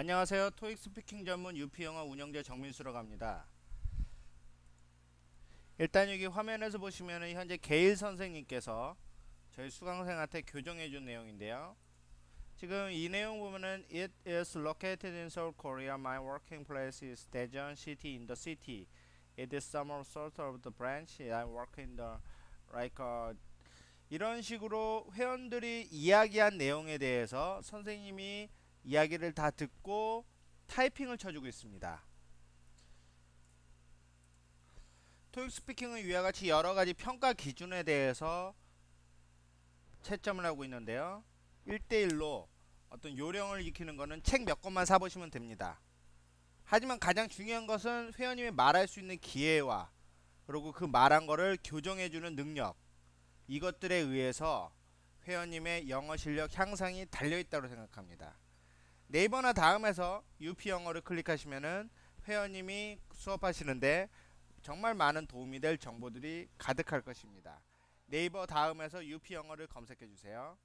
안녕하세요. 토익 스피킹 전문 UP 영어 운영자 정민수라고 합니다. 일단 여기 화면에서 보시면은 현재 게일 선생님께서 저희 수강생한테 교정해 준 내용인데요. 지금 이 내용 보면은 It is located in Seoul, Korea. My working place is Daejeon City in the city. It is some sort of the branch. I work in the like uh, 이런 식으로 회원들이 이야기한 내용에 대해서 선생님이 이야기를 다 듣고 타이핑을 쳐주고 있습니다. 토익 스피킹은 위와 같이 여러 가지 평가 기준에 대해서 채점을 하고 있는데요. 1대1로 어떤 요령을 익히는 거는 책몇 권만 사보시면 됩니다. 하지만 가장 중요한 것은 회원님이 말할 수 있는 기회와 그리고 그 말한 거를 교정해주는 능력 이것들에 의해서 회원님의 영어 실력 향상이 달려있다고 생각합니다. 네이버나 다음에서 UP 영어를 클릭하시면은 회원님이 수업하시는데 정말 많은 도움이 될 정보들이 가득할 것입니다. 네이버 다음에서 UP 영어를 검색해 주세요.